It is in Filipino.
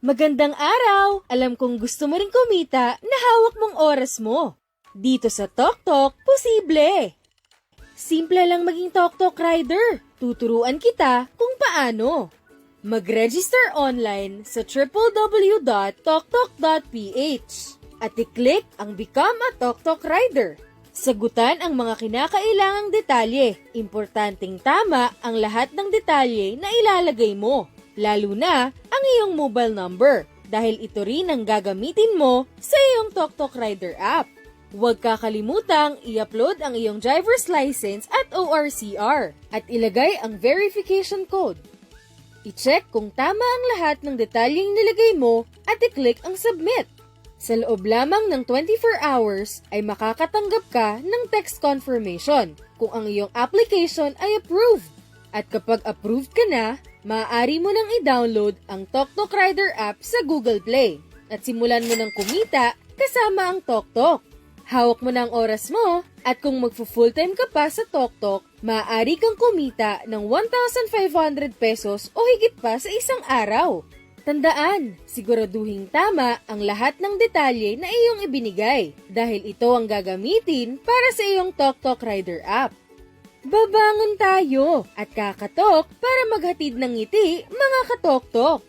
Magandang araw! Alam kong gusto mo rin kumita na hawak mong oras mo. Dito sa TokTok, posible! Simple lang maging TokTok rider. Tuturuan kita kung paano. Mag-register online sa www.toktok.ph at i-click ang Become a TokTok Rider. Sagutan ang mga kinakailangang detalye. Importanteng tama ang lahat ng detalye na ilalagay mo, lalo na ang iyong mobile number dahil ito rin ang gagamitin mo sa iyong TokTok Rider app. Huwag kakalimutang i-upload ang iyong driver's license at ORCR at ilagay ang verification code. I-check kung tama ang lahat ng detalyeng nilagay mo at i-click ang submit. Sa loob lamang ng 24 hours ay makakatanggap ka ng text confirmation kung ang iyong application ay approved. At kapag approved ka na, maaari mo nang i-download ang TokTok Rider app sa Google Play at simulan mo ng kumita kasama ang TokTok. Hawak mo na oras mo at kung magfo-full time ka pa sa TokTok, maaari kang kumita ng 1,500 pesos o higit pa sa isang araw. Tandaan, siguraduhing tama ang lahat ng detalye na iyong ibinigay dahil ito ang gagamitin para sa iyong TokTok Rider app. Babangon tayo at kakatok para maghatid ng ngiti mga katoktok.